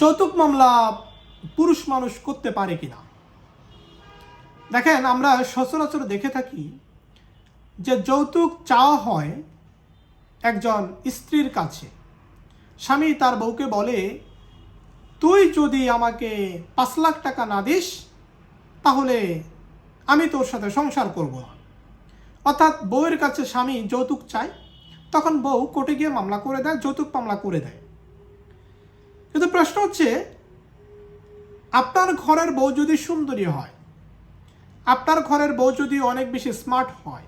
যৌতুক মামলা পুরুষ মানুষ করতে পারে কিনা? দেখেন, আমরা সচরাচর দেখে থাকি যে যৌতুক চাওয়া হয় একজন স্ত্রীর কাছে। স্বামী তার বউকে বলে, তুই যদি আমাকে পাঁচ লাখ টাকা না দিস, তাহলে আমি তোর সাথে সংসার করব অর্থাৎ বউয়ের কাছে স্বামী যৌতুক চায়, তখন বউ কোর্টে গিয়ে মামলা করে দেয়, যৌতুক মামলা করে দেয়। কিন্তু প্রশ্ন হচ্ছে, আপনার ঘরের বউ যদি সুন্দরী হয়, আপনার ঘরের বউ যদি অনেক বেশি স্মার্ট হয়,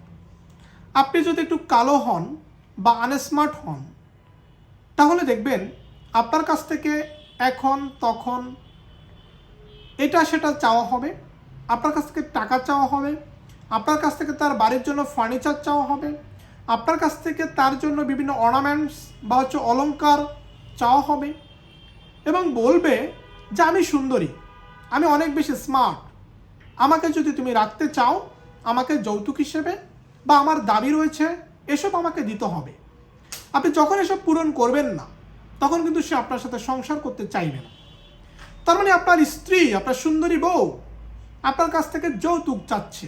আপনি যদি একটু কালো হন বা আনস্মার্ট হন, তাহলে দেখবেন আপনার কাছ থেকে এখন, তখন এটা সেটা চাওয়া হবে, আপনার কাছ থেকে টাকা চাওয়া হবে, আপনার কাছ থেকে তার বাড়ির জন্য ফার্নিচার চাওয়া হবে, আপনার কাছ থেকে তার জন্য বিভিন্ন অর্নামেন্টস বা হচ্ছে অলঙ্কার চাওয়া হবে। এবং বলবে যে আমি সুন্দরী, আমি অনেক বেশি স্মার্ট আমাকে যদি তুমি রাখতে চাও, আমাকে যৌতুক হিসেবে বা আমার দাবি রয়েছে, এসব আমাকে দিতে হবে। আপনি যখন এসব পূরণ করবেন না, তখন কিন্তু সে আপনার সাথে সংসার করতে চাইবে না। তার মানে আপনার স্ত্রী, আপনার সুন্দরী বউ, আপনার কাছ থেকে যৌতুক চাচ্ছে।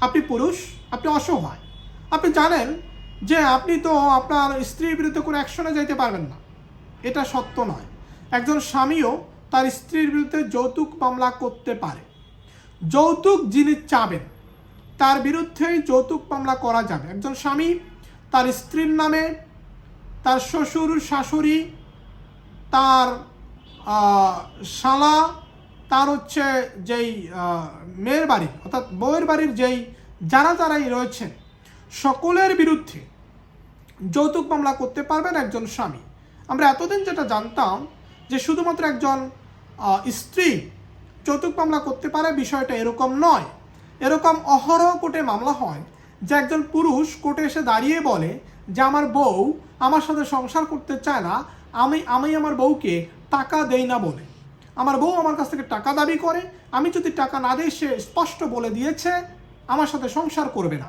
আপনি পুরুষ, আপনি অসহায়। আপনি জানেন যে আপনি তো আপনার স্ত্রীর বিরুদ্ধে কোনো অ্যাকশনে যাইতে পারবেন না। এটা সত্য নয়। একজন স্বামীও তার স্ত্রীর বিরুদ্ধে যৌতুক মামলা করতে পারে। যৌতুক যিনি চাবেন, তার বিরুদ্ধেই যৌতুক মামলা করা যাবে। একজন স্বামী তার স্ত্রীর নামে তার শ্বশুর, শাশুড়ি, তার শালা, তার হচ্ছে যেই মেয়ের বাড়ি, অর্থাৎ বউয়ের বাড়ির যেই যারা যারাই রয়েছেন, সকলের বিরুদ্ধে যৌতুক মামলা করতে পারবেন একজন স্বামী। আমরা এতদিন যেটা জানতাম যে শুধুমাত্র একজন স্ত্রী যৌতুক মামলা করতে পারে, বিষয়টা এরকম নয়। এরকম অহরহ কোর্টে মামলা হয় যে একজন পুরুষ কোর্টে এসে দাঁড়িয়ে বলে যে, আমার বউ আমার সাথে সংসার করতে চায় না, আমি আমি আমার বউকে টাকা দেই না বলে। আমার বউ আমার কাছ থেকে টাকা দাবি করে, আমি যদি টাকা না দিই, সে স্পষ্ট বলে দিয়েছে, আমার সাথে সংসার করবে না।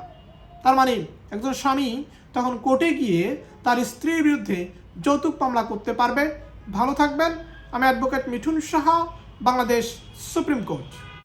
তার মানে একজন স্বামী তখন কোর্টে গিয়ে তার স্ত্রীর বিরুদ্ধে যৌতুক মামলা করতে পারবে ভালো থাকবেন। আমি advocate Mithun Saha Bangladesh supreme court.